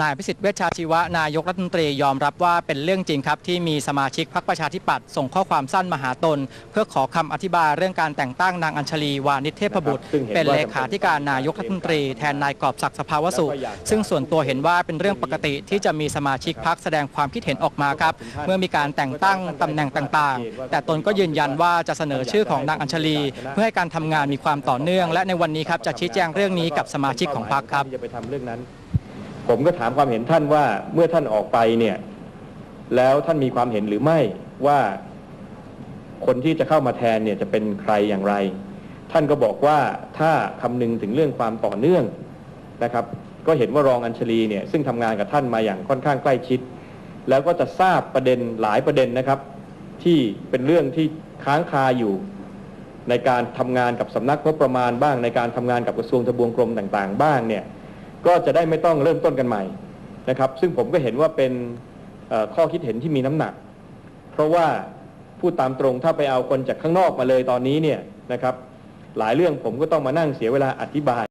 นายพิสิทธิ์เวชชาชีวะนายกรัฐมนตรียอมรับว่าเป็นเรื่องจริงครับ ที่มีสมาชิกพรรคประชาธิปัตย์ส่งข้อความสั้นมาหาตน เพื่อขอคำอธิบายเรื่องการแต่งตั้งนางอัญชลีวานิเทพบุตร เป็นเลขาธิการนายกรัฐมนตรีแทนนายกอบศักดิ์สภาวสุซึ่งส่วนตัวเห็นว่าเป็นเรื่องปกติที่จะมีสมาชิกพรรคแสดงความคิดเห็นออกมาครับ เมื่อมีการแต่งตั้งตำแหน่งต่างๆ แต่ตนก็ยืนยันว่าจะเสนอชื่อของนางอัญชลี เพื่อให้การทำงานมีความต่อเนื่อง และในวันนี้ครับจะชี้แจงเรื่องนี้กับสมาชิกของพรรคครับ ผมก็ถามความเห็นท่านว่าเมื่อท่านออกไปเนี่ย แล้วท่านมีความเห็นหรือไม่ว่าคนที่จะเข้ามาแทนเนี่ยจะเป็นใครอย่างไร ท่านก็บอกว่าถ้าคำนึงถึงเรื่องความต่อเนื่องนะครับ ก็เห็นว่ารองอัญชลีเนี่ยซึ่งทำงานกับท่านมาอย่างค่อนข้างใกล้ชิด แล้วก็จะทราบประเด็นหลายประเด็นนะครับ ที่เป็นเรื่องที่ค้างคาอยู่ในการทำงานกับสำนักงบประมาณบ้างในการทำงานกับกระทรวงทบวงกรมต่าง ๆ บ้างเนี่ย ก็จะได้ไม่ต้องเริ่มต้นกันใหม่นะครับ ซึ่งผมก็เห็นว่าเป็นข้อคิดเห็นที่มีน้ำหนัก เพราะว่าพูดตามตรงถ้าไปเอาคนจากข้างนอกมาเลยตอนนี้เนี่ยนะครับ หลายเรื่องผมก็ต้องมานั่งเสียเวลาอธิบาย